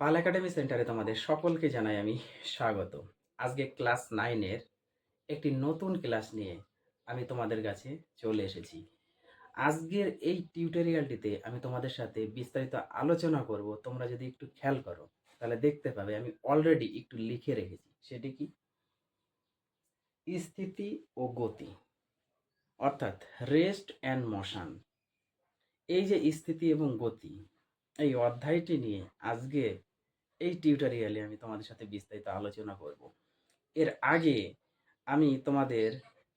পাল academy সেন্টারে তোমাদের সকলকে জানাই আমি স্বাগত। আজকে ক্লাস নাইনের একটি নতুন ক্লাস নিয়ে আমি তোমাদের কাছে চলে এসেছি। আজকের এই টিউটোরিয়ালটিতে আমি তোমাদের সাথে বিস্তারিত আলোচনা করব। তোমরা যদি একটু খেয়াল করো, তাহলে দেখতে পাবে আমি অলরেডি একটু লিখে রেখেছি। সেটি কি? স্থিতি ও গতি, অর্থাৎ রেস্ট অ্যান্ড মোশন এই যে স্থিতি এবং গতি, এই অধ্যায়টি নিয়ে আজকে এই টিউটোরিয়ালে আমি তোমাদের সাথে বিস্তারিত আলোচনা করব। এর আগে আমি তোমাদের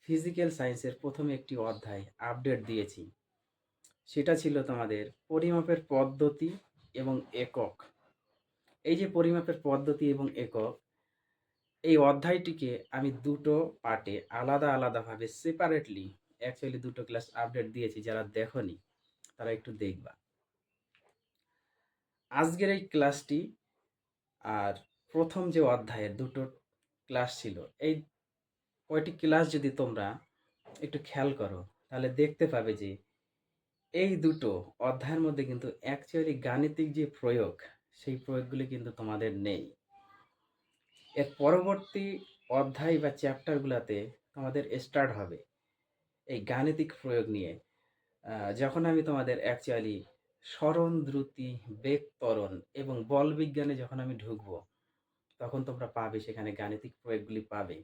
ফিজিক্যাল সায়েন্সের প্রথমে একটি অধ্যায় আপডেট দিয়েছি। সেটা ছিল তোমাদের পরিমাপের পদ্ধতি এবং একক। এই যে পরিমাপের পদ্ধতি এবং একক, এই অধ্যায়টিকে আমি দুটো পার্টে আলাদা আলাদাভাবে সেপারেটলি অ্যাকচুয়ালি দুটো ক্লাস আপডেট দিয়েছি, যারা দেখনি তারা একটু দেখবা। আজকের এই ক্লাসটি আর প্রথম যে অধ্যায়ের দুটো ক্লাস ছিল, এই কয়টি ক্লাস যদি তোমরা একটু খেয়াল করো, তাহলে দেখতে পাবে যে এই দুটো অধ্যায়ের মধ্যে কিন্তু অ্যাকচুয়ালি গাণিতিক যে প্রয়োগ, সেই প্রয়োগগুলি কিন্তু তোমাদের নেই। এর পরবর্তী অধ্যায় বা চ্যাপ্টারগুলোতে তোমাদের স্টার্ট হবে এই গাণিতিক প্রয়োগ নিয়ে। যখন আমি তোমাদের অ্যাকচুয়ালি স্মরণ দ্রুতি বেগ ত্বরণ এবং বল বিজ্ঞানে যখন আমি ঢুকবো, তখন তোমরা পাবে সেখানে গাণিতিক প্রয়োগগুলি পাবে।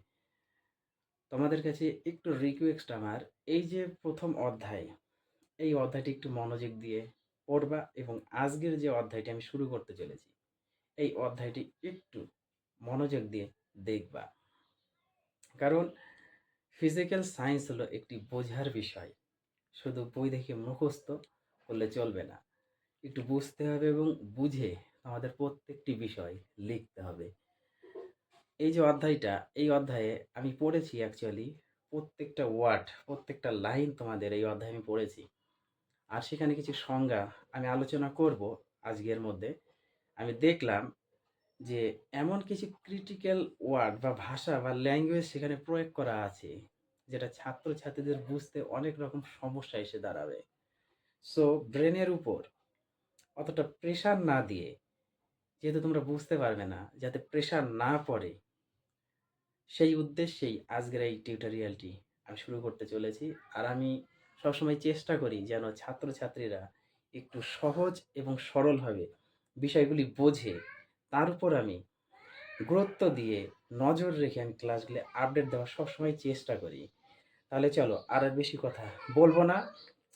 তোমাদের কাছে একটু রিকোয়েস্ট আমার, এই যে প্রথম অধ্যায়, এই অধ্যায়টি একটু মনোযোগ দিয়ে পড়বা এবং আজকের যে অধ্যায়টি আমি শুরু করতে চলেছি, এই অধ্যায়টি একটু মনোযোগ দিয়ে দেখবা। কারণ ফিজিক্যাল সায়েন্স হলো একটি বোঝার বিষয়, শুধু বই দেখে মুখস্থ করলে চলবে না। একটু বুঝতে হবে এবং বুঝে আমাদের প্রত্যেকটি বিষয় লিখতে হবে। এই যে অধ্যায়টা, এই অধ্যায়ে আমি পড়েছি অ্যাকচুয়ালি প্রত্যেকটা ওয়ার্ড প্রত্যেকটা লাইন তোমাদের এই অধ্যায়ে আমি পড়েছি। আর সেখানে কিছু সংজ্ঞা আমি আলোচনা করব আজকের মধ্যে। আমি দেখলাম যে এমন কিছু ক্রিটিক্যাল ওয়ার্ড বা ভাষা বা ল্যাঙ্গুয়েজ সেখানে প্রয়োগ করা আছে, যেটা ছাত্রছাত্রীদের বুঝতে অনেক রকম সমস্যা এসে দাঁড়াবে। সো ব্রেনের উপর অতটা প্রেশার না দিয়ে, যেহেতু তোমরা বুঝতে পারবে না, যাতে প্রেশার না পড়ে, সেই উদ্দেশ্যেই আজকের এই টিউটোরিয়ালটি আমি শুরু করতে চলেছি। আর আমি সবসময় চেষ্টা করি যেন ছাত্রছাত্রীরা একটু সহজ এবং সরলভাবে বিষয়গুলি বোঝে। তার উপর আমি গুরুত্ব দিয়ে নজর রেখে আমি ক্লাসগুলি আপডেট দেওয়ার সবসময় চেষ্টা করি। তাহলে চলো আর বেশি কথা বলব না।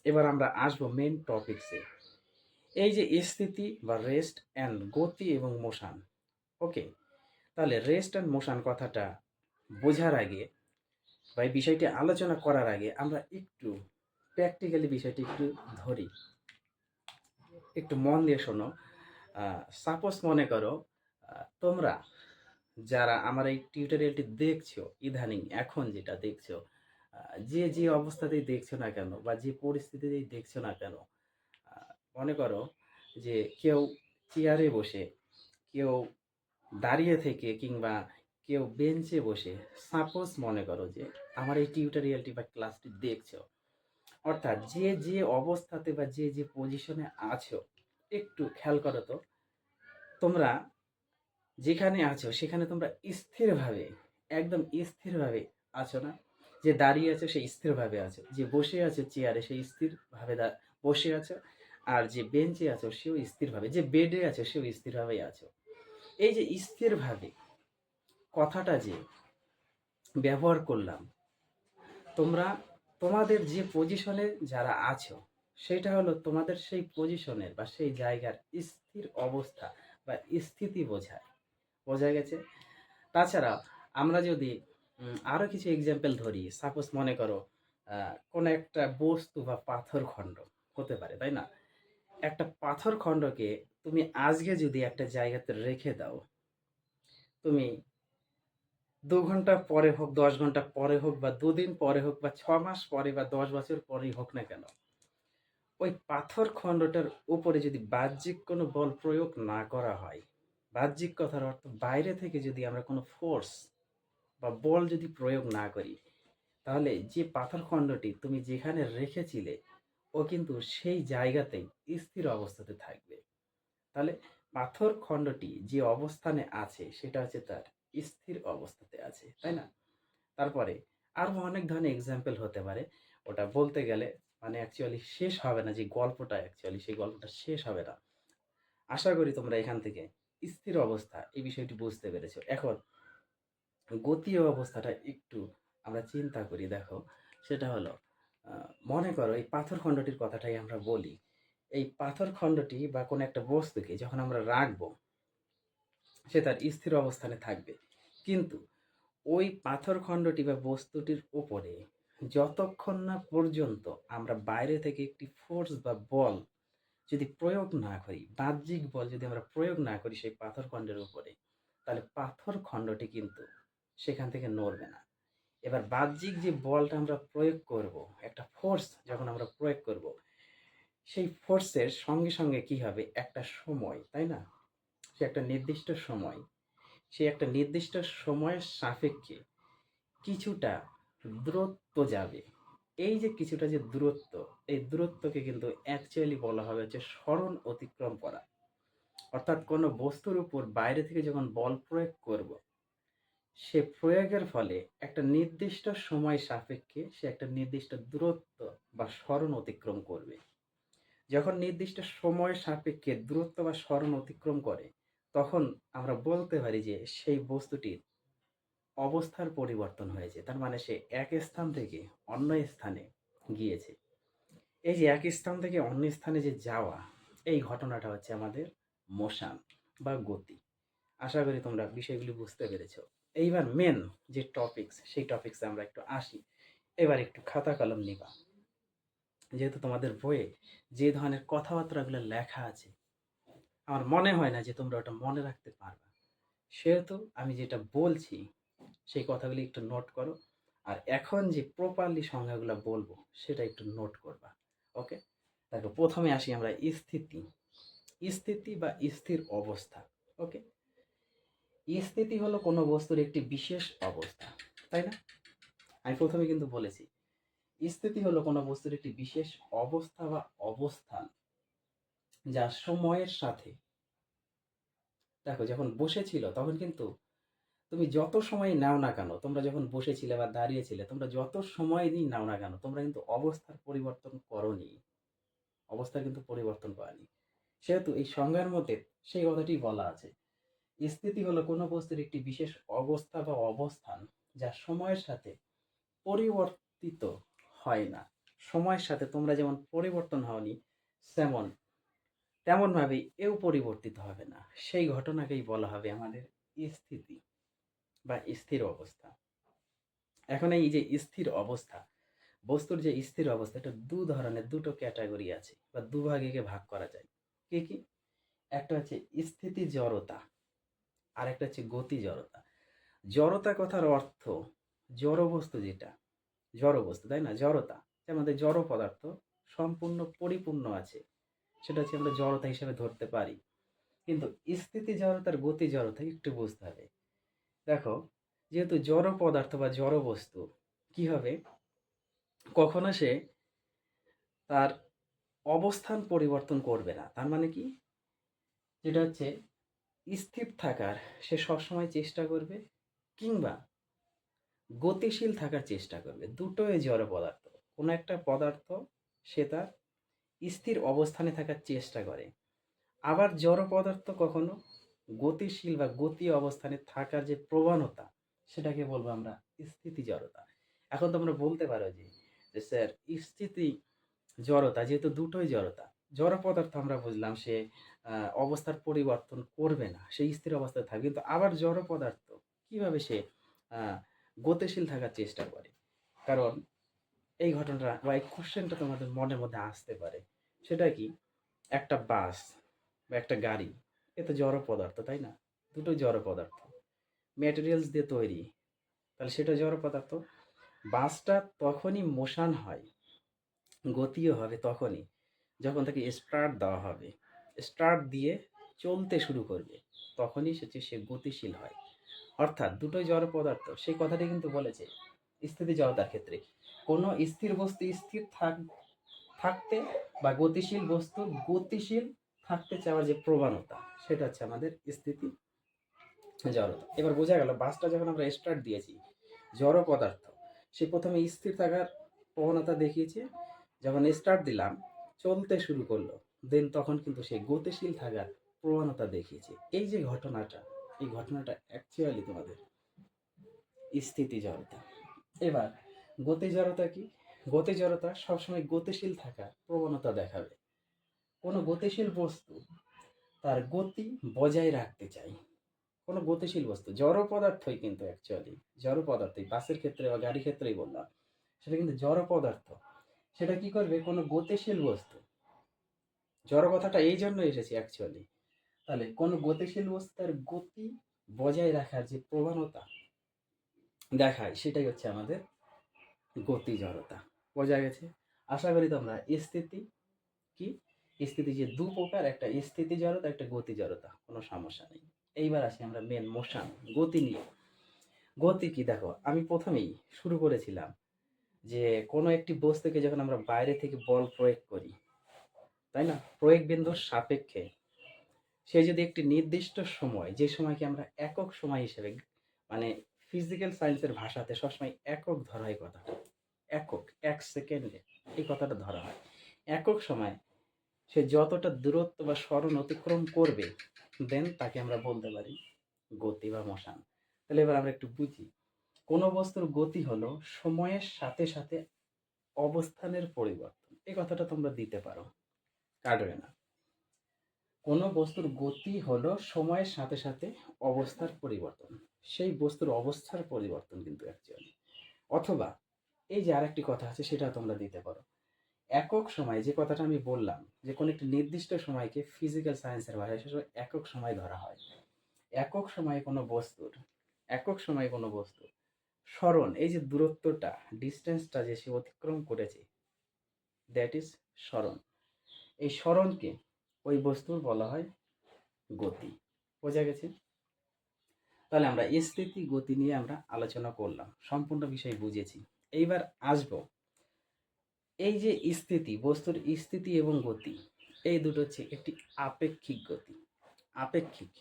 এবার আমরা আসব মেন টপিকসে এই যে স্থিতি বা রেস্ট অ্যান্ড গতি এবং মোশান ওকে তাহলে রেস্ট অ্যান্ড মোশান কথাটা বোঝার আগে বা এই বিষয়টি আলোচনা করার আগে আমরা একটু প্র্যাকটিক্যালি বিষয়টি একটু ধরি। একটু মন দিয়ে শোনো। সাপোজ মনে করো তোমরা যারা আমার এই টিউটোরিয়ালটি দেখছ, ইদানিং, এখন যেটা দেখছ যে যে অবস্থাতেই দেখছ না কেন বা যে পরিস্থিতিতেই দেখছ না কেন মনে করো যে কেউ চেয়ারে বসে, কেউ দাঁড়িয়ে থেকে কিংবা কেউ বেঞ্চে বসে সাপোজ মনে করো যে আমার এই টিউটোরিয়ালটি বা ক্লাসটি দেখছ, অর্থাৎ যে যে অবস্থাতে বা যে যে পজিশনে আছো, একটু খেয়াল করো তো, তোমরা যেখানে আছো সেখানে তোমরা স্থিরভাবে, একদম স্থিরভাবে আছো না? যে দাঁড়িয়ে আছো সেই স্থিরভাবে আছো, যে বসে আছো চেয়ারে সেই স্থিরভাবে বসে আছো আর যে বেঞ্চে আছো, সেও স্থিরভাবে, যে বেডে আছো, সেও স্থিরভাবেই আছো। এই যে স্থিরভাবে কথাটা যে ব্যবহার করলাম, তোমরা তোমাদের যে পজিশনে যারা আছো, সেটা হলো তোমাদের সেই পজিশনের বা সেই জায়গার স্থির অবস্থা বা স্থিতি বোঝায়। বোঝা গেছে? তাছাড়া আমরা যদি আরও কিছু এক্সাম্পল ধরি সাপোজ মনে করো কোনো একটা বস্তু বা পাথর খণ্ড হতে পারে, তাই না? একটা পাথর খণ্ডকে তুমি আজকে যদি একটা জায়গাতে রেখে দাও, তুমি দু ঘণ্টা পরে হোক, দশ ঘণ্টা পরে হোক বা দুদিন পরে হোক বা ছ মাস পরে বা দশ বছর পরেই হোক না কেন, ওই পাথর খণ্ডটার উপরে যদি বাহ্যিক কোনো বল প্রয়োগ না করা হয়, বাহ্যিক কথার অর্থ বাইরে থেকে যদি আমরা কোনো ফোর্স বা বল যদি প্রয়োগ না করি, তাহলে যে পাথর খণ্ডটি তুমি যেখানে রেখেছিলে ও কিন্তু সেই জায়গাতেই স্থির অবস্থাতে থাকবে। তাহলে পাথর খণ্ডটি যে অবস্থানে আছে, সেটা হচ্ছে তার স্থির অবস্থাতে আছে, তাই না? তারপরে আরও অনেক ধরনের এক্সাম্পল হতে পারে। ওটা বলতে গেলে মানে অ্যাকচুয়ালি শেষ হবে না, যে গল্পটা অ্যাকচুয়ালি সেই গল্পটা শেষ হবে না। আশা করি তোমরা এখান থেকে স্থির অবস্থা এই বিষয়টি বুঝতে পেরেছ। এখন গতীয় অবস্থাটা একটু আমরা চিন্তা করি, দেখো। সেটা হলো মনে করো এই পাথর খণ্ডটির কথাটাই আমরা বলি। এই পাথর খণ্ডটি বা কোনো একটা বস্তুকে যখন আমরা রাখব, সে তার স্থির অবস্থানে থাকবে। কিন্তু ওই পাথর খণ্ডটি বা বস্তুটির উপরে যতক্ষণ না পর্যন্ত আমরা বাইরে থেকে একটি ফোর্স বা বল যদি প্রয়োগ না করি, বাহ্যিক বল যদি আমরা প্রয়োগ না করি সেই পাথর খণ্ডের উপরে, তাহলে পাথর খণ্ডটি কিন্তু সেখান থেকে নড়বে না। এবার বাহ্যিক যে বলটা আমরা প্রয়োগ করব, একটা ফোর্স যখন আমরা প্রয়োগ করব, সেই ফোর্সের সঙ্গে সঙ্গে কি হবে? একটা সময়, তাই না? সে একটা নির্দিষ্ট সময়, সে একটা নির্দিষ্ট সময়ের সাপেক্ষে কিছুটা দূরত্ব যাবে। এই যে কিছুটা যে দূরত্ব, এই দূরত্বকে কিন্তু অ্যাকচুয়ালি বলা হবে যে স্মরণ অতিক্রম করা। অর্থাৎ কোনো বস্তুর উপর বাইরে থেকে যখন বল প্রয়োগ করব সে প্রয়োগের ফলে একটা নির্দিষ্ট সময় সাপেক্ষে সে একটা নির্দিষ্ট দূরত্ব বা স্মরণ অতিক্রম করবে। যখন নির্দিষ্ট সময় সাপেক্ষে দূরত্ব বা স্মরণ অতিক্রম করে, তখন আমরা বলতে পারি যে সেই বস্তুটির অবস্থার পরিবর্তন হয়েছে। তার মানে সে এক স্থান থেকে অন্য স্থানে গিয়েছে। এই যে এক স্থান থেকে অন্য স্থানে যে যাওয়া, এই ঘটনাটা হচ্ছে আমাদের মোশন বা গতি। আশা করি তোমরা বিষয়গুলি বুঝতে পেরেছ। এইবার মেন যে টপিকস সেই টপিকসে আমরা একটু আসি। এবার একটু খাতা কলম নিবা। যেহেতু তোমাদের বইয়ে যে ধরনের কথাবার্তাগুলো লেখা আছে, আমার মনে হয় না যে তোমরা ওটা মনে রাখতে পারবে। সেহেতু আমি যেটা বলছি, সেই কথাগুলি একটু নোট করো। আর এখন যে প্রপারলি সংজ্ঞাগুলো বলব, সেটা একটু নোট করবা। ওকে দেখো, প্রথমে আসি আমরা স্থিতি। স্থিতি বা স্থির অবস্থা। ওকে স্থিতি হলো কোনো বস্তুর একটি বিশেষ অবস্থা, তাই না? আমি প্রথমে কিন্তু বলেছি, স্থিতি হলো কোনো বস্তুর একটি বিশেষ অবস্থা বা অবস্থান যা সময়ের সাথে, দেখো যখন বসেছিল তখন কিন্তু তুমি যত সময় নাও না কেন, তোমরা যখন বসেছিলে বা দাঁড়িয়েছিলে, তোমরা যত সময় দিন নাও না কেন, তোমরা কিন্তু অবস্থার পরিবর্তন করনি। অবস্থার কিন্তু পরিবর্তন করেনি। সেহেতু এই সংজ্ঞার মধ্যে সেই কথাটি বলা আছে। স্থিতি হলো কোনো বস্তুর একটি বিশেষ অবস্থা বা অবস্থান যা সময়ের সাথে পরিবর্তিত হয় না। সময়ের সাথে তোমরা যেমন পরিবর্তন হওনি, তেমন, তেমনভাবে এও পরিবর্তিত হবে না। সেই ঘটনাকেই বলা হবে আমাদের স্থিতি বা স্থির অবস্থা। এখন এই যে স্থির অবস্থা, বস্তুর যে স্থির অবস্থা, এটা দু ধরনের, দুটো ক্যাটাগরি আছে বা দুভাগে ভাগ করা যায়। কি কি? একটা হচ্ছে স্থিতি জড়তা আর একটা হচ্ছে গতি জড়তা। জড়তা কথার অর্থ জড় বস্তু যেটা, জড় বস্তু, তাই না? জড়তা। আমাদের জড় পদার্থ সম্পূর্ণ পরিপূর্ণ আছে। সেটা হচ্ছে আমরা জড়তা হিসেবে ধরতে পারি। কিন্তু স্থিতি জড়তার গতি জড়তা একটু বুঝতে হবে। দেখো, যেহেতু জড় পদার্থ বা জড় বস্তু, কি হবে? কখনো সে তার অবস্থান পরিবর্তন করবে না। তার মানে কি? যেটা হচ্ছে স্থির থাকার, সে সবসময় চেষ্টা করবে কিংবা গতিশীল থাকার চেষ্টা করবে। দুটোই জড় পদার্থ। কোনো একটা পদার্থ, সে তার স্থির অবস্থানে থাকার চেষ্টা করে। আবার জড় পদার্থ কখনো গতিশীল বা গতি অবস্থানে থাকার যে প্রবণতা, সেটাকে বলব আমরা স্থিতি জড়তা এখন তোমরা বলতে পারো যে স্যার স্থিতি জড়তা যেহেতু দুটোই জড়তা, জড় পদার্থ আমরা বুঝলাম সে অবস্থার পরিবর্তন করবে না, সেই স্থির অবস্থায় থাকবে। কিন্তু আবার জড় পদার্থ কীভাবে সে গতিশীল থাকার চেষ্টা করে? কারণ এই ঘটনাটা বা এই কোশ্চেনটা তোমাদের মনের মধ্যে আসতে পারে। সেটা কি? একটা বাস বা একটা গাড়ি, এ তো জড় পদার্থ, তাই না? দুটোই জড় পদার্থ। ম্যাটেরিয়ালস দিয়ে তৈরি, তাহলে সেটা জড় পদার্থ? বাসটা তখনই মোশান হয়, গতিও হবে তখনই, যখন তাকে স্টার্ট দেওয়া হবে। স্টার্ট দিয়ে চলতে শুরু করবে, তখনই সে সে গতিশীল হয়। অর্থাৎ দুটোই জড় পদার্থ, সেই কথাটি কিন্তু বলেছে স্থিতি জড়তার ক্ষেত্রে। কোনো স্থির বস্তু স্থির থাক, থাকতে বা গতিশীল বস্তু গতিশীল থাকতে চাওয়ার যে প্রবণতা, সেটা হচ্ছে আমাদের স্থিতি জড়তা। এবার বোঝা গেল বাসটা যখন আমরা স্টার্ট দিয়েছি, জড় পদার্থ, সে প্রথমে স্থির থাকার প্রবণতা দেখিয়েছে, যখন স্টার্ট দিলাম, চলতে শুরু করল দেন তখন কিন্তু সে গতিশীল থাকার প্রবণতা দেখিয়েছে। এই যে ঘটনাটা, এই ঘটনাটা অ্যাকচুয়ালি তোমাদের স্থিতি জড়তা। এবার গতি জড়তা কি? গতি জড়তা সবসময় গতিশীল থাকার প্রবণতা দেখাবে। কোনো গতিশীল বস্তু তার গতি বজায় রাখতে চাই কোনো গতিশীল বস্তু, জড় পদার্থই কিন্তু অ্যাকচুয়ালি জড় পদার্থই, বাসের ক্ষেত্রে বা গাড়ির ক্ষেত্রেই বললাম, সেটা কিন্তু জড় পদার্থ। সেটা কি করবে? কোনো গতিশীল বস্তু জড় কথাটা এই জন্য এসেছে অ্যাকচুয়ালি তাহলে কোনো গতিশীল বস্তু তার গতি বজায় রাখার যে প্রবণতা দেখায়, সেটাই হচ্ছে আমাদের গতি জড়তা। বোঝা গেছে? আশা করি তোমরা স্থিতি কি? স্থিতি যে দু প্রকার, একটা স্থিতি জড়তা, একটা গতি জড়তা, কোনো সমস্যা নেই। এইবার আসি আমরা মেন মোশন গতি নিয়ে। গতি কি? দেখো, আমি প্রথমেই শুরু করেছিলাম যে কোনো একটি বস্তুকে যখন আমরা বাইরে থেকে বল প্রয়োগ করি তাই না? প্রয়োগ বিন্দুর সাপেক্ষে। সে যদি একটি নির্দিষ্ট সময়, যে সময়কে আমরা একক সময় হিসেবে মানে ফিজিক্যাল সায়েন্সের ভাষাতে সবসময় একক ধরা হয় কথা একক, এক সেকেন্ডে এই কথাটা ধরা হয়। একক সময় সে যতটা দূরত্ব বা স্মরণ অতিক্রম করবে, দেন তাকে আমরা বলতে পারি গতি বা মশান। তাহলে এবার আমরা একটু বুঝি। কোনো বস্তুর গতি হলো সময়ের সাথে সাথে অবস্থানের পরিবর্তন। এই কথাটা তোমরা দিতে পারো। কাটবে না। কোনো বস্তুর গতি হলো সময়ের সাথে সাথে অবস্থার পরিবর্তন। সেই বস্তুর অবস্থার পরিবর্তন কিন্তু অ্যাকচুয়ালি অথবা, এই যে আরেকটি কথা আছে সেটা তোমরা দিতে পারো। একক সময়, যে কথাটা আমি বললাম, যে কোনো একটি নির্দিষ্ট সময়কে ফিজিক্যাল সায়েন্সের ভাষায় সেটা একক সময় ধরা হয়। একক সময়ে কোনো বস্তুর, একক সময়ে কোনো বস্তু স্মরণ, এই যে দূরত্বটা ডিস্টেন্সটা যে সে অতিক্রম করেছে দ্যাট ইজ স্মরণ। এই স্মরণকে ওই বস্তুর বলা হয় গতি। বোঝা গেছে? তাহলে আমরা স্থিতি, গতি নিয়ে আমরা আলোচনা করলাম, সম্পূর্ণ বিষয় বুঝেছি। এইবার আসব এই যে স্থিতি, বস্তুর স্থিতি এবং গতি, এই দুটো হচ্ছে একটি আপেক্ষিক গতি। আপেক্ষিক,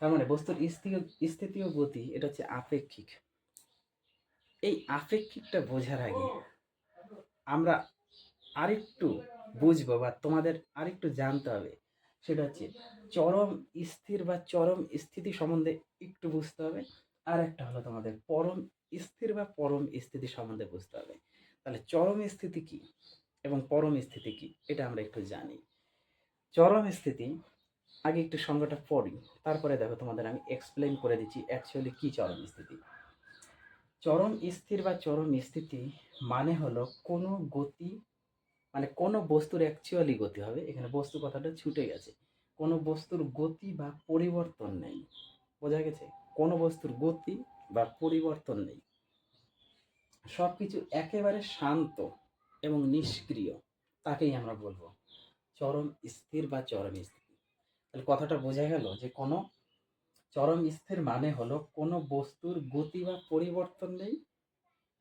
তার মানে বস্তুর স্থিতি স্থিতি ও গতি, এটা হচ্ছে আপেক্ষিক। এই আপেক্ষিকটা বোঝার আগে আমরা আরেকটু বুঝব বা তোমাদের আরেকটু জানতে হবে। সেটা হচ্ছে চরম স্থির বা চরম স্থিতি সম্বন্ধে একটু বুঝতে হবে। আর একটা হলো তোমাদের পরম স্থির বা পরম স্থিতি সম্বন্ধে বুঝতে হবে। তাহলে চরম স্থিতি কি এবং পরম স্থিতি কি এটা আমরা একটু জানি। চরম স্থিতি, আগে একটু সংজ্ঞাটা পড়ি, তারপরে দেখো তোমাদের আমি এক্সপ্লেন করে দিচ্ছি অ্যাকচুয়ালি কি চরম স্থিতি। চরম স্থির বা চরম স্থিতি মানে হলো কোনো গতি মানে কোনো বস্তুর অ্যাকচুয়ালি গতি হবে। এখানে বস্তু কথাটা ছুটে গেছে। কোনো বস্তুর গতি বা পরিবর্তন নেই। বোঝা গেছে? কোনো বস্তুর গতি বা পরিবর্তন নেই। সব কিছু একেবারে শান্ত এবং নিষ্ক্রিয়। তাকেই আমরা বলব চরম স্থির বা চরম স্থিতি তাহলে কথাটা বোঝা গেল যে কোনো চরম স্থির মানে হলো কোনো বস্তুর গতি বা পরিবর্তন নেই।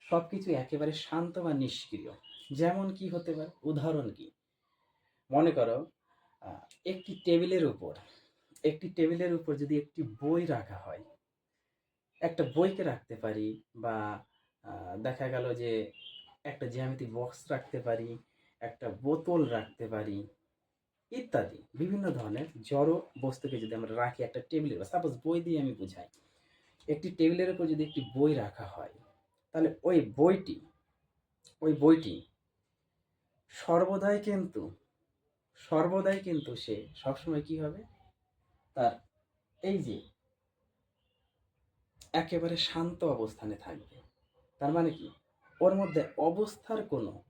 সব কিছু একেবারে শান্ত বা নিষ্ক্রিয়। যেমন কি হতে পারে? উদাহরণ কি? মনে করো একটি টেবিলের উপর, একটি টেবিলের উপর যদি একটি বই রাখা হয়, একটা বইকে রাখতে পারি বা দেখা গেল যে একটা জ্যামিতি বক্স রাখতে পারি, একটা বোতল রাখতে পারি, ইত্যাদি। বিভিন্ন ধরনের জড়ো বস্তুকে যদি আমরা রাখি একটা টেবিলের সাপোজ বই দিয়ে আমি বুঝাই, একটি টেবিলের উপর যদি একটি বই রাখা হয়, তাহলে ওই বইটি ওই বইটি সর্বদাই কিন্তু সর্বদাই কিন্তু সে সবসময় কি হবে? তার এই যে একেবারে শান্ত অবস্থানে থাকবে। তার মানে কি? ওর মধ্যে অবস্থার কোনো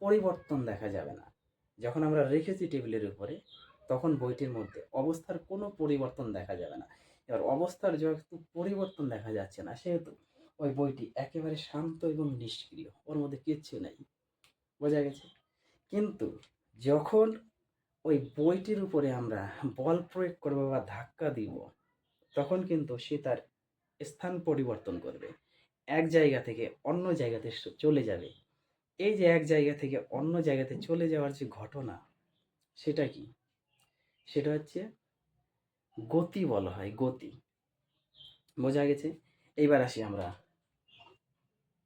পরিবর্তন দেখা যাবে না। যখন আমরা রেখেছি টেবিলের উপরে, তখন বইটির মধ্যে অবস্থার কোনো পরিবর্তন দেখা যাবে না। এবার অবস্থার যেহেতু পরিবর্তন দেখা যাচ্ছে না, সেহেতু ওই বইটি একেবারে শান্ত এবং নিষ্ক্রিয়। ওর মধ্যে কিচ্ছু নেই। বোঝা গেছে? কিন্তু যখন ওই বইটির উপরে আমরা বল প্রয়োগ করব বা ধাক্কা দিব, তখন কিন্তু সে তার স্থান পরিবর্তন করবে। এক জায়গা থেকে অন্য জায়গাতে চলে যাবে। এই যে এক জায়গা থেকে অন্য জায়গাতে চলে যাওয়ার যে ঘটনা, সেটা কি? সেটা হচ্ছে গতি বলা হয়, গতি। বোঝা গেছে? এইবার আসি আমরা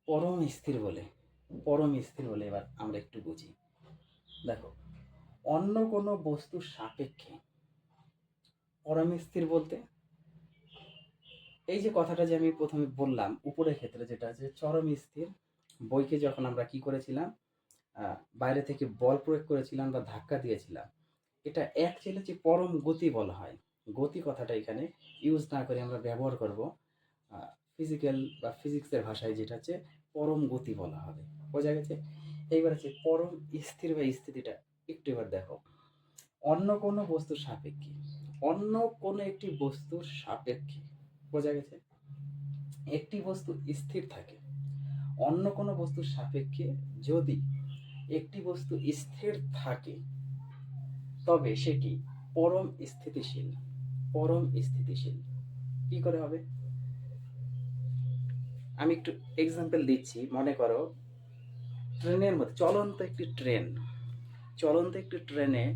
পরম স্থির বলে, পরম স্থির বলে এবার আমরা একটু বুঝি। দেখো, অন্য কোনো বস্তুর সাপেক্ষে পরম স্থির বলতে, এই যে কথাটা যে আমি প্রথমে বললাম, উপরের ক্ষেত্রে যেটা যে চরম স্থির, বইকে যখন আমরা কি করেছিলাম বাইরে থেকে বল প্রয়োগ করেছিলাম বা ধাক্কা দিয়েছিলাম, এটা অ্যাকচুয়ালি যে পরম গতি বলা হয়, গতি কথাটা এখানে ইউজ না করে আমরা ব্যবহার করব ফিজিক্যাল বা ফিজিক্সের ভাষায় যেটা হচ্ছে, পরম গতি বলা হবে। বোঝা গেছে? এইবার আছে পরম স্থির বা স্থিতিটা একটু এবার দেখো। অন্য কোনো বস্তুর সাপেক্ষে, অন্য কোনো একটি বস্তুর সাপেক্ষে বোঝা গেছে? একটি বস্তু স্থির থাকে, অন্য কোনো বস্তুর সাপেক্ষে যদি একটি বস্তু স্থির থাকে, তবে সেটি পরম স্থিতিশীল পরম স্থিতিশীল। কি করে হবে? আমি একটু এক্সাম্পল দিচ্ছি, মনে করো ট্রেনের মধ্যে, চলন্ত একটি ট্রেন, চলন্ত একটি ট্রেনে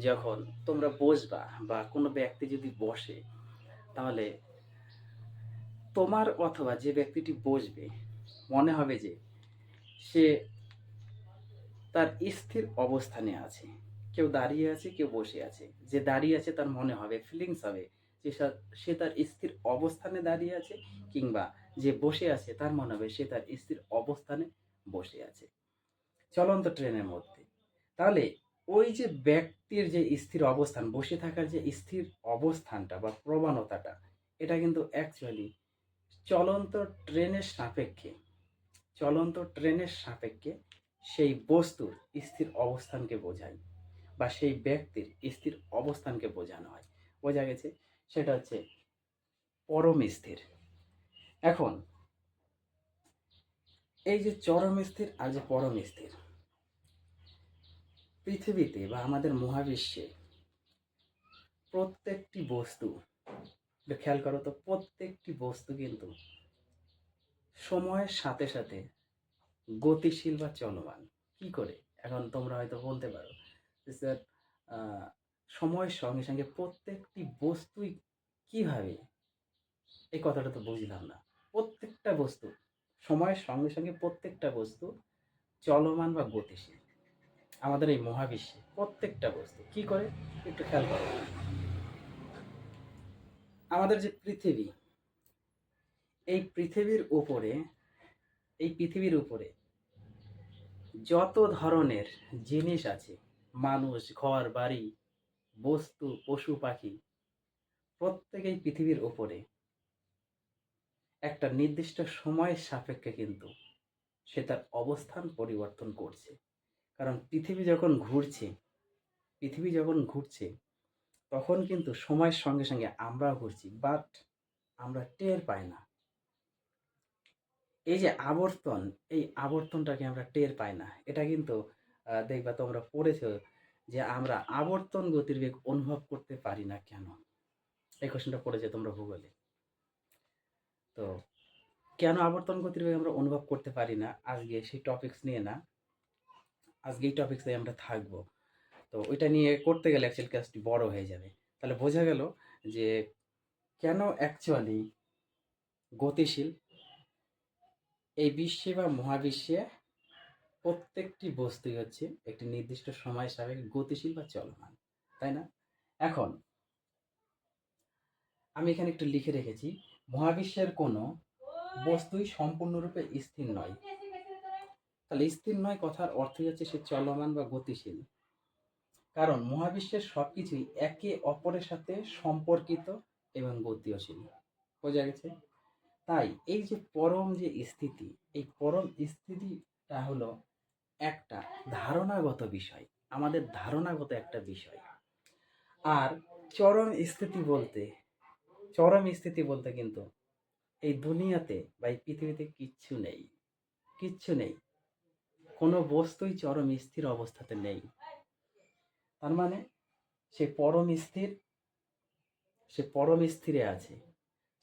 যখন তোমরা বসবা বা কোনো ব্যক্তি যদি বসে, তাহলে তোমার অথবা যে ব্যক্তিটি বসবে, মনে হবে যে সে তার স্থির অবস্থানে আছে। কেউ দাঁড়িয়ে আছে, কেউ বসে আছে। যে দাঁড়িয়ে আছে তার মনে হবে ফিলিংস হবে যে সে তার স্থির অবস্থানে দাঁড়িয়ে আছে কিংবা যে বসে আছে তার মনে হবে সে তার স্থির অবস্থানে বসে আছে। চলন্ত ট্রেনের মধ্যে। তাহলে ওই যে ব্যক্তির যে স্থির অবস্থান, বসে থাকার যে স্থির অবস্থানটা বা প্রবণতাটা, এটা কিন্তু অ্যাকচুয়ালি চলন্ত ট্রেনের সাপেক্ষে, চলন্ত ট্রেনের সাপেক্ষে সেই বস্তুর স্থির অবস্থানকে বোঝায় বা সেই ব্যক্তির স্থির অবস্থানকে বোঝানো হয়। বোঝা গেছে? সেটা হচ্ছে পরম স্থির। এখন এই যে চরম স্থির আর যে পরম স্থির। পৃথিবীতে বা আমাদের মহাবিশ্বে প্রত্যেকটি বস্তু খেয়াল করো তো, প্রত্যেকটি বস্তু কিন্তু সময়ের সাথে সাথে গতিশীল বা চলমান। কি করে? এখন তোমরা হয়তো বলতে পারো যে স্যার সময়ের সঙ্গে সঙ্গে প্রত্যেকটি বস্তুই কীভাবে? এই কথাটা তো বুঝলাম না। প্রত্যেকটা বস্তু সময়ের সঙ্গে সঙ্গে প্রত্যেকটা বস্তু চলমান বা গতিশীল। আমাদের এই মহাবিশ্বে প্রত্যেকটা বস্তু, কি করে? একটু খেয়াল করো। আমাদের যে পৃথিবী, এই পৃথিবীর উপরে, এই পৃথিবীর উপরে যত ধরনের জিনিস আছে, মানুষ, ঘর, বাড়ি, বস্তু, পশু, পাখি, প্রত্যেকেই পৃথিবীর উপরে একটা নির্দিষ্ট সময়ের সাপেক্ষে কিন্তু সে তার অবস্থান পরিবর্তন করছে। কারণ পৃথিবী যখন ঘুরছে, পৃথিবী যখন ঘুরছে, তখন কিন্তু সময়ের সঙ্গে সঙ্গে আমরাও ঘুরছি বাট আমরা টের পাই না। এই যে আবর্তন, এই আবর্তনটাকে আমরা টের পাই না। এটা কিন্তু দেখবা তোমরা পড়েছো যে আমরা আবর্তন গতির বেগ অনুভব করতে পারি না কেন? এই কোশ্চেনটা পড়েছে তোমরা ভূগোলে? তো কেন আবর্তন গতির বেগ আমরা অনুভব করতে পারি না? আজকে সেই টপিকস নিয়ে না। আজকে এই টপিক্সে আমরা থাকব। তো ওইটা নিয়ে করতে গেলে অ্যাকচুয়াল ক্লাসটি বড় হয়ে যাবে। তাহলে বোঝা গেল যে কেন অ্যাকচুয়ালি গতিশীল এই বিশ্বে বা মহাবিশ্বে প্রত্যেকটি বস্তুই হচ্ছে একটি নির্দিষ্ট সময় সাপেক্ষে গতিশীল বা চলমান, তাই না? এখন আমি এখানে একটু লিখে রেখেছি। মহাবিশ্বের কোনো বস্তুই সম্পূর্ণরূপে স্থির নয়। তাহলে স্থির নয় কথার অর্থই হচ্ছে সে চলমান বা গতিশীল। কারণ মহাবিশ্বের সব কিছুই একে অপরের সাথে সম্পর্কিত এবং গতিশীল। বোঝা গেছে? তাই এই যে পরম যে স্থিতি, এই পরম স্থিতিটা হলো একটা ধারণাগত বিষয়, আমাদের ধারণাগত একটা বিষয়। আর চরম স্থিতি বলতে চরম স্থিতি বলতে কিন্তু এই দুনিয়াতে বা এই পৃথিবীতে কিচ্ছু নেই। কিচ্ছু নেই। কোনো বস্তুই চরম স্থির অবস্থাতে নেই। তার মানে সে পরম স্থির, সে পরম স্থিরে আছে।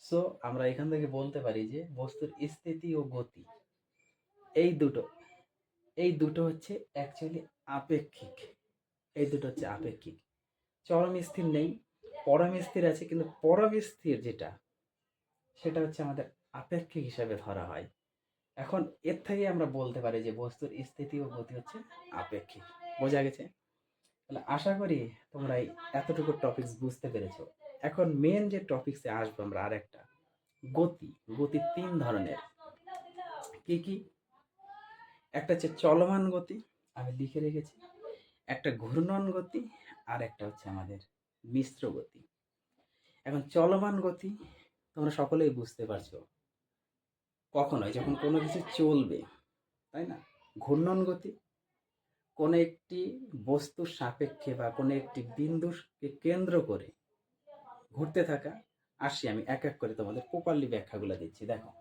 সো আমরা এখান থেকে বলতে পারি যে বস্তুর স্থিতি ও গতি এই দুটো এই দুটো হচ্ছে অ্যাকচুয়ালি আপেক্ষিক। এই দুটো হচ্ছে আপেক্ষিক। চরম স্থির নেই পরম স্থির আছে, কিন্তু পরম স্থির যেটা, সেটা হচ্ছে আমাদের আপেক্ষিক হিসাবে ধরা হয়। এখন এর থেকে আমরা বলতে পারি যে বস্তুর স্থিতি ও গতি হচ্ছে আপেক্ষিক। বোঝা গেছে? তাহলে আশা করি তোমরা এই এতটুকু টপিকস বুঝতে পেরেছ। এখন মেন যে টপিকসে আসব আমরা আরেকটা। গতি গতি তিন ধরনের। কি কি? একটা হচ্ছে চলমান গতি, আমি লিখে রেখেছি। একটা ঘূর্ণন গতি, আর একটা হচ্ছে আমাদের মিশ্র গতি। এখন চলমান গতি তোমরা সকলেই বুঝতে পারছ। কখন হয় যখন কোনো কিছু চলবে, তাই না? ঘূর্ণন গতি, কোনো একটি বস্তুর সাপেক্ষে বা কোনো একটি বিন্দুকে কেন্দ্র করে ঘুরতে থাকা, আসি আমি এক এক করে তোমাদের প্রপারলি ব্যাখ্যাগুলো দিচ্ছি, দেখো।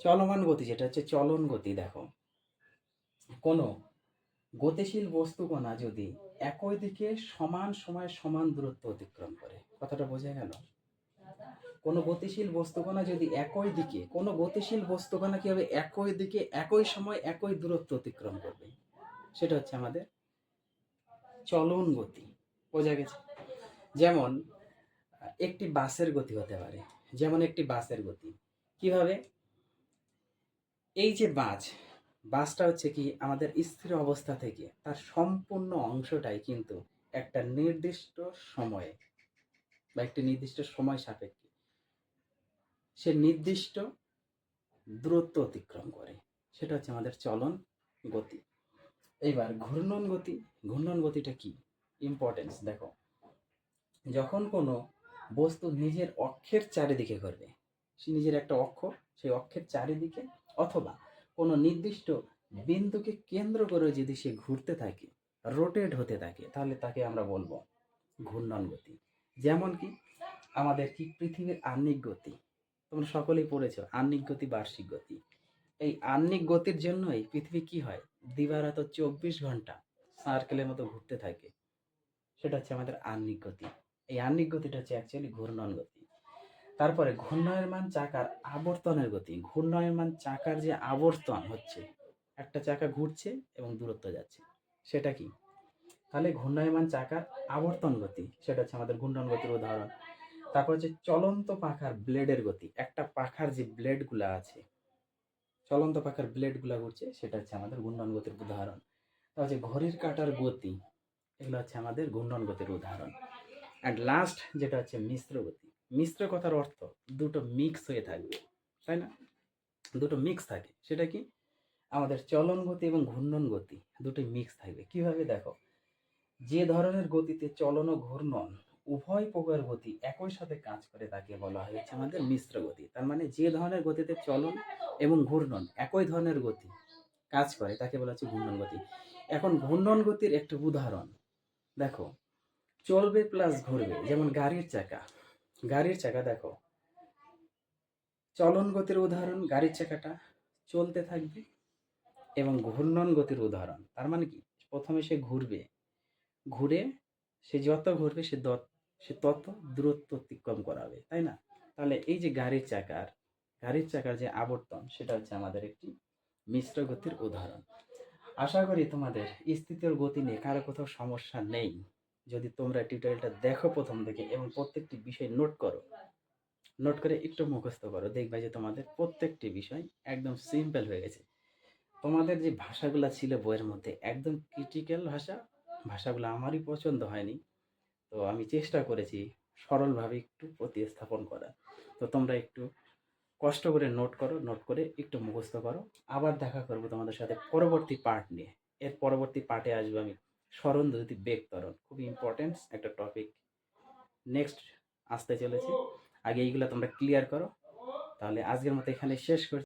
চলমান গতি যেটা হচ্ছে চলন গতি, দেখো। কোনো গতিশীল বস্তু বস্তুকণা যদি একই দিকে সমান সময় সমান দূরত্ব অতিক্রম করে। কথাটা বোঝা গেল? কোনো গতিশীল বস্তুকণা যদি একই দিকে, কোনো গতিশীল বস্তুকণা কি হবে একই দিকে, একই সময় একই দূরত্ব অতিক্রম করবে? সেটা হচ্ছে আমাদের চলন গতি। বোঝা গেছে? যেমন, একটি বাসের গতি হতে পারে। যেমন একটি বাসের গতি। কীভাবে? এই যে বাস বাসটা হচ্ছে কি আমাদের স্থির অবস্থা থেকে, তার সম্পূর্ণ অংশটাই কিন্তু একটা নির্দিষ্ট সময়ে বা একটি নির্দিষ্ট সময় সাপেক্ষে। সে নির্দিষ্ট দূরত্ব অতিক্রম করে। সেটা হচ্ছে আমাদের চলন গতি। এইবার ঘূর্ণন গতি, ঘূর্ণন গতিটা কি? ইম্পর্টেন্স দেখো। যখন কোনো বস্তু নিজের অক্ষের চারিদিকে ঘুরবে, সে নিজের একটা অক্ষ, সেই অক্ষের চারিদিকে অথবা কোনো নির্দিষ্ট বিন্দুকে কেন্দ্র করে যদি সে ঘুরতে থাকে রোটেট হতে থাকে, তাহলে তাকে আমরা বলব ঘূর্ণন গতি যেমন কি, আমাদের কি পৃথিবীর আহ্নিক গতি? তোমরা সকলেই পড়েছ, আহ্নিক গতি, বার্ষিক গতি। এই আহ্নিক গতির জন্যই পৃথিবী কি হয়? দিবারাত চব্বিশ ঘণ্টা সার্কেলের মতো ঘুরতে থাকে। সেটা হচ্ছে আমাদের আহ্নিক গতি। এই আহ্নিক গতিটা হচ্ছে অ্যাকচুয়ালি ঘূর্ণন গতি তারপরে ঘূর্ণায়মান চাকার আবর্তনের গতি। ঘূর্ণায়মান চাকার যে আবর্তন হচ্ছে, একটা চাকা ঘুরছে এবং দূরত্ব যাচ্ছে। সেটা কি? তাহলে ঘূর্ণায়মান চাকার আবর্তন গতি, সেটা হচ্ছে আমাদের ঘূর্ণন গতির উদাহরণ। তারপর হচ্ছে চলন্ত পাখার ব্লেডের গতি। একটা পাখার যে ব্লেডগুলো আছে, চলন্ত পাখার ব্লেডগুলো ঘুরছে, সেটা হচ্ছে আমাদের ঘূর্ণন গতির উদাহরণ। তারপর হচ্ছে ঘড়ির কাঁটার গতি, এগুলো হচ্ছে আমাদের ঘূর্ণন গতির উদাহরণ। অ্যান্ড লাস্ট যেটা হচ্ছে মিশ্র গতি। মিশ্র কথার অর্থ দুটো মিক্স হয়ে থাকবে তাই না? দুটো মিক্স থাকে, সেটা কি? আমাদের চলন গতি এবং ঘূর্ণন গতি, দুটোই মিক্স থাকবে। কীভাবে দেখো? যে ধরনের গতিতে চলন ও ঘূর্ণন উভয় প্রকার গতি একই সাথে কাজ করে, তাকে বলা হয়েছে আমাদের মিশ্র গতি। তার মানে যে ধরনের গতিতে চলন এবং ঘূর্ণন একই ধরনের গতি কাজ করে, তাকে বলা হচ্ছে ঘূর্ণন গতি। এখন ঘূর্ণন গতির একটা উদাহরণ, দেখো, চলবে প্লাস ঘুরবে, যেমন গাড়ির চাকা। গাড়ির চাকা দেখো। চলন গতির উদাহরণ, গাড়ির চাকাটা চলতে থাকবে এবং ঘূর্ণন গতির উদাহরণ। তার মানে কি? প্রথমে সে ঘুরবে। ঘুরে সে যত ঘুরবে, সে দত, সে তত দূরত্ব অতিক্রম করাবে, তাই না? তাহলে এই যে গাড়ির চাকার গাড়ির চাকার যে আবর্তন, সেটা হচ্ছে আমাদের একটি মিশ্র গতির উদাহরণ। আশা করি তোমাদের স্থিতির গতি নিয়ে কারও কোথাও সমস্যা নেই। যদি তোমরা টিউটোরিয়ালটা দেখো প্রথম থেকে এবং প্রত্যেকটি বিষয় নোট করো নোট করে একটু মুখস্থ করো, দেখবে যে তোমাদের প্রত্যেকটি বিষয় একদম সিম্পল হয়ে গেছে। তোমাদের যে ভাষাগুলো ছিল বইয়ের মধ্যে একদম ক্রিটিক্যাল ভাষা, ভাষাগুলো আমারই পছন্দ হয়নি। তো আমি চেষ্টা করেছি সরলভাবে একটু প্রতিস্থাপন করার তো তোমরা একটু কষ্ট করে নোট করো নোট করে একটু মুখস্থ করো। আবার দেখা করব তোমাদের সাথে পরবর্তী পার্ট নিয়ে। এর পরবর্তী পার্টে আসব আমি। স্মরণ দুটি বেগ ত্বরণ খুব ইম্পর্টেন্ট একটা টপিক নেক্সট আসতে চলেছে। আগে এইগুলো তোমরা ক্লিয়ার করো। তাহলে আজকের মতো এখানে শেষ করছি।